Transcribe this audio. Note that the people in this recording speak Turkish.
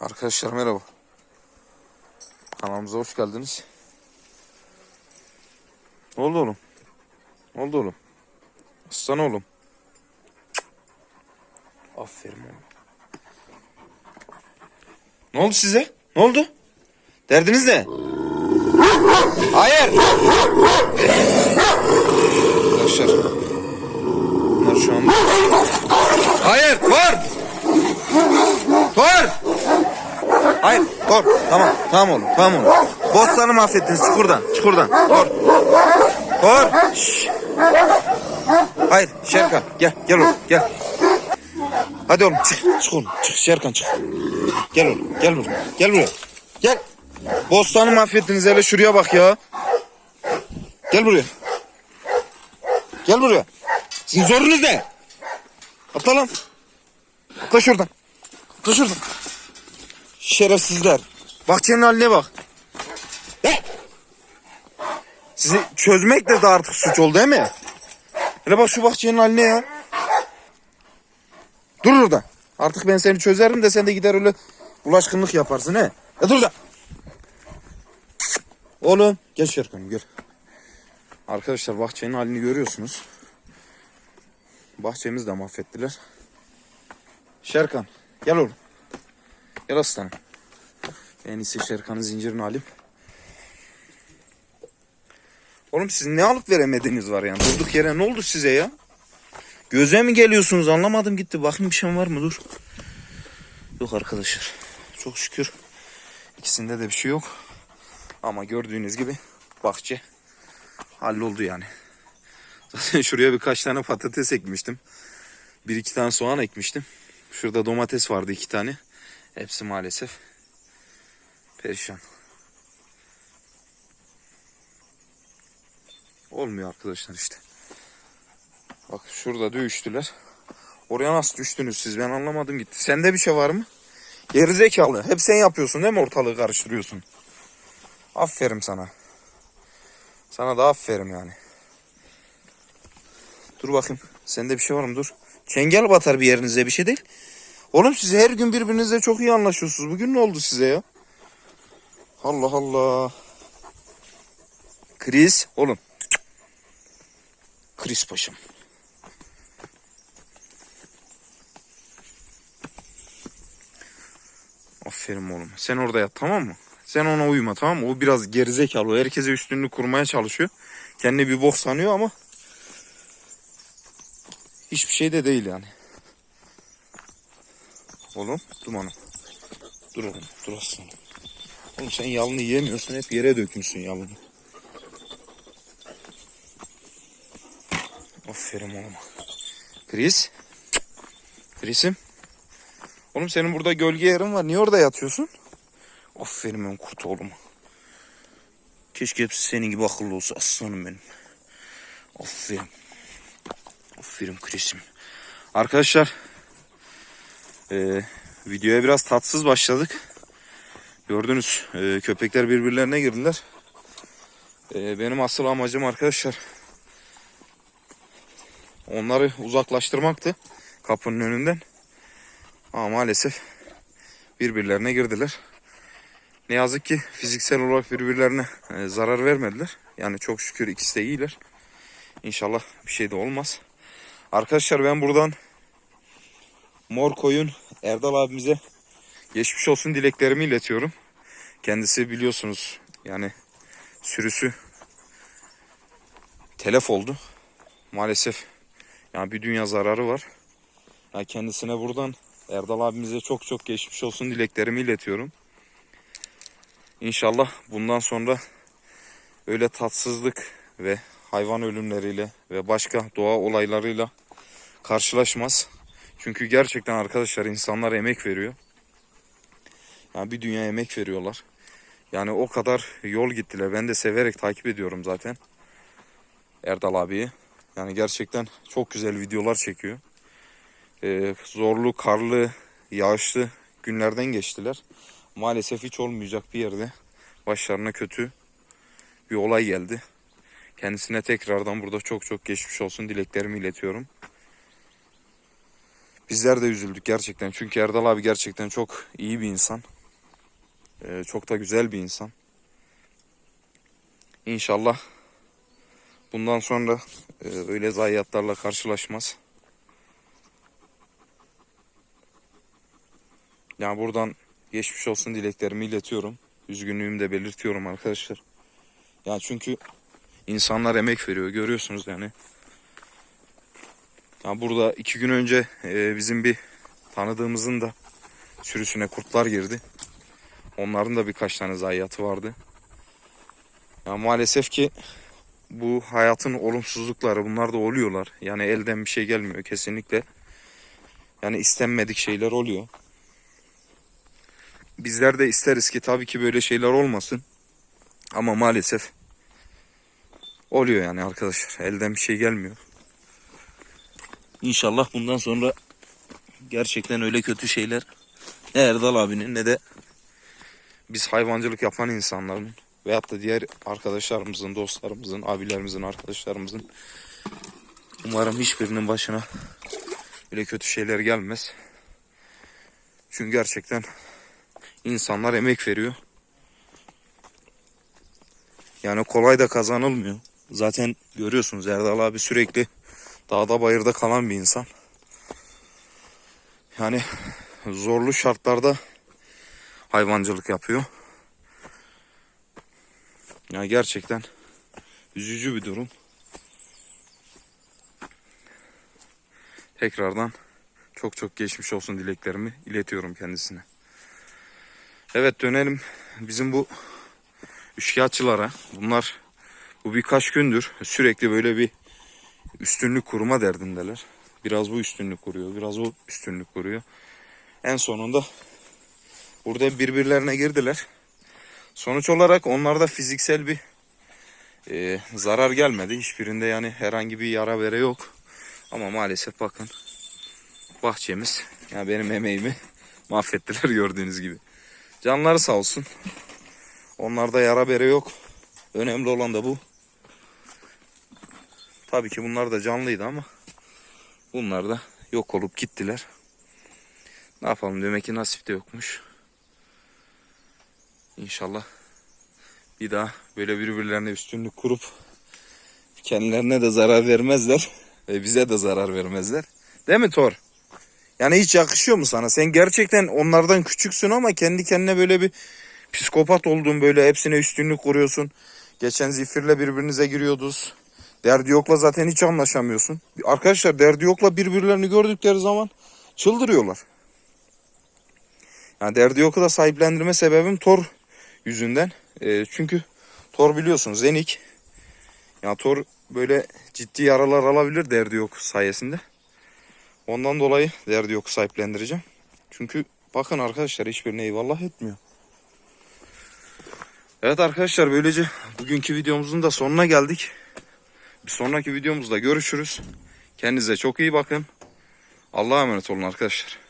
Arkadaşlar merhaba. Kanalımıza hoş geldiniz. Ne oldu oğlum? Ne oldu oğlum? Aslan oğlum. Cık. Aferin oğlum. Ne oldu size? Ne oldu? Derdiniz ne? Hayır. Arkadaşlar. Bunlar şu anda... Hayır var. Var. Hayır, dur. Tamam, tamam oğlum, tamam oğlum. Bostanı mahvettiniz, çık oradan. Dur. Dur. Şşş. Hayır, Şerkan, gel, gel oğlum, gel. Hadi oğlum, çık, çık oğlum, çık Şerkan, çık. Gel oğlum, gel buraya, gel buraya. Gel. Bostanı mahvettiniz, hele şuraya bak ya. Gel buraya. Gel buraya. Sizin zorunuz ne? Atla lan. Atla şuradan. Atla şuradan. Şerefsizler. Bahçenin haline bak. Sizi çözmek de, de artık suç oldu değil mi? Hele bak şu bahçenin haline ya. Dur orada. Artık ben seni çözerim de sen de gider öyle bulaşkınlık yaparsın he. Ya dur da. Oğlum gel Şerkan'ım gel. Arkadaşlar bahçenin halini görüyorsunuz. Bahçemizi de mahvettiler. Şerkan gel oğlum. Gel aslanım. En iyisi Şerkan'ın zincirini alayım. Oğlum siz ne alıp veremediğiniz var yani. Durduk yere ne oldu size ya? Göze mi geliyorsunuz anlamadım gitti. Bakayım bir şey var mı dur. Yok arkadaşlar. Çok şükür. İkisinde de bir şey yok. Ama gördüğünüz gibi bahçe halloldu yani. Zaten şuraya birkaç tane patates ekmiştim. Bir iki tane soğan ekmiştim. Şurada domates vardı iki tane. Hepsi maalesef perişan. Olmuyor arkadaşlar işte. Bak şurada düştüler. Oraya nasıl düştünüz siz ben anlamadım gitti. Sende bir şey var mı? Gerizekalı. Hep sen yapıyorsun değil mi ortalığı karıştırıyorsun. Aferin sana. Sana da aferin yani. Dur bakayım. Sende bir şey var mı? Dur. Çengel batar bir yerinize bir şey değil. Oğlum siz her gün birbirinizle çok iyi anlaşıyorsunuz. Bugün ne oldu size ya? Allah Allah. Kriz. Oğlum. Kriz paşam. Aferin oğlum. Sen orada yat tamam mı? Sen ona uyma tamam mı? O biraz gerizekalı. O herkese üstünlüğü kurmaya çalışıyor. Kendini bir bok sanıyor ama hiçbir şey de değil yani. Oğlum dumanım. Dur oğlum dur aslanım. Oğlum sen yalını yiyemiyorsun hep yere dökmüşsün yalını. Aferin oğlum. Chris. Chris'im. Oğlum senin burada gölge yerin var. Niye orada yatıyorsun? Aferin benim kurt oğlum. Keşke hepsi senin gibi akıllı olsa aslanım benim. Aferin. Aferin Chris'im. Arkadaşlar. Ee, videoya biraz tatsız başladık. Gördünüz e, köpekler birbirlerine girdiler. E, benim asıl amacım arkadaşlar onları uzaklaştırmaktı kapının önünden. Ama maalesef birbirlerine girdiler. Ne yazık ki fiziksel olarak birbirlerine e, zarar vermediler. Yani çok şükür ikisi de iyiler. İnşallah bir şey de olmaz. Arkadaşlar ben buradan Mor Koyun Erdal abimize geçmiş olsun dileklerimi iletiyorum. Kendisi biliyorsunuz yani sürüsü telef oldu. Maalesef yani bir dünya zararı var. Yani kendisine buradan Erdal abimize çok çok geçmiş olsun dileklerimi iletiyorum. İnşallah bundan sonra öyle tatsızlık ve hayvan ölümleriyle ve başka doğa olaylarıyla karşılaşmaz. Çünkü gerçekten arkadaşlar insanlar emek veriyor. Yani bir dünya emek veriyorlar. Yani o kadar yol gittiler. Ben de severek takip ediyorum zaten. Erdal abiyi. Yani gerçekten çok güzel videolar çekiyor. Ee, zorlu, karlı, yağışlı günlerden geçtiler. Maalesef hiç olmayacak bir yerde başlarına kötü bir olay geldi. Kendisine tekrardan burada çok çok geçmiş olsun dileklerimi iletiyorum. Bizler de üzüldük gerçekten. Çünkü Erdal abi gerçekten çok iyi bir insan. Ee, çok da güzel bir insan. İnşallah bundan sonra e, öyle zayiatlarla karşılaşmaz. Yani buradan geçmiş olsun dileklerimi iletiyorum. Üzgünlüğümü de belirtiyorum arkadaşlar. Ya çünkü insanlar emek veriyor görüyorsunuz yani. Ya burada iki gün önce e, bizim bir tanıdığımızın da sürüsüne kurtlar girdi. Onların da birkaç tane zayiatı vardı. Ya maalesef ki bu hayatın olumsuzlukları bunlar da oluyorlar. Yani elden bir şey gelmiyor kesinlikle. Yani istenmedik şeyler oluyor. Bizler de isteriz ki tabii ki böyle şeyler olmasın. Ama maalesef oluyor yani arkadaşlar. Elden bir şey gelmiyor. İnşallah bundan sonra gerçekten öyle kötü şeyler ne Erdal abinin ne de biz hayvancılık yapan insanların veyahut da diğer arkadaşlarımızın, dostlarımızın, abilerimizin, arkadaşlarımızın umarım hiçbirinin başına öyle kötü şeyler gelmez. Çünkü gerçekten insanlar emek veriyor. Yani kolay da kazanılmıyor. Zaten görüyorsunuz Erdal abi sürekli dağda bayırda kalan bir insan. Yani zorlu şartlarda hayvancılık yapıyor. Ya gerçekten üzücü bir durum. Tekrardan çok çok geçmiş olsun dileklerimi iletiyorum kendisine. Evet dönelim bizim bu üçkağıtçılara. Bunlar bu birkaç gündür sürekli böyle bir üstünlük kurma derdindeler. Biraz bu üstünlük kuruyor, biraz o üstünlük kuruyor. En sonunda burada birbirlerine girdiler. Sonuç olarak onlarda fiziksel bir e, zarar gelmedi. Hiçbirinde yani herhangi bir yara vere yok. Ama maalesef bakın bahçemiz yani benim emeğimi mahvettiler gördüğünüz gibi. Canları sağ olsun. Onlarda yara bere yok. Önemli olan da bu. Tabii ki bunlar da canlıydı ama bunlar da yok olup gittiler. Ne yapalım demek ki nasip de yokmuş. İnşallah bir daha böyle birbirlerine üstünlük kurup kendilerine de zarar vermezler ve bize de zarar vermezler. Değil mi Thor? Yani hiç yakışıyor mu sana? Sen gerçekten onlardan küçüksün ama kendi kendine böyle bir psikopat oldun böyle hepsine üstünlük kuruyorsun. Geçen Zifir'le birbirinize giriyordunuz. Derdi yokla zaten hiç anlaşamıyorsun. Arkadaşlar derdi yokla birbirlerini gördükleri zaman çıldırıyorlar. Yani derdi yokla sahiplendirme sebebim Thor yüzünden. Ee, çünkü Thor biliyorsunuz Zenik. Yani Thor böyle ciddi yaralar alabilir derdi yok sayesinde. Ondan dolayı derdi yok sahiplendireceğim. Çünkü bakın arkadaşlar hiçbirine eyvallah etmiyor. Evet arkadaşlar böylece bugünkü videomuzun da sonuna geldik. Bir sonraki videomuzda görüşürüz. Kendinize çok iyi bakın. Allah'a emanet olun arkadaşlar.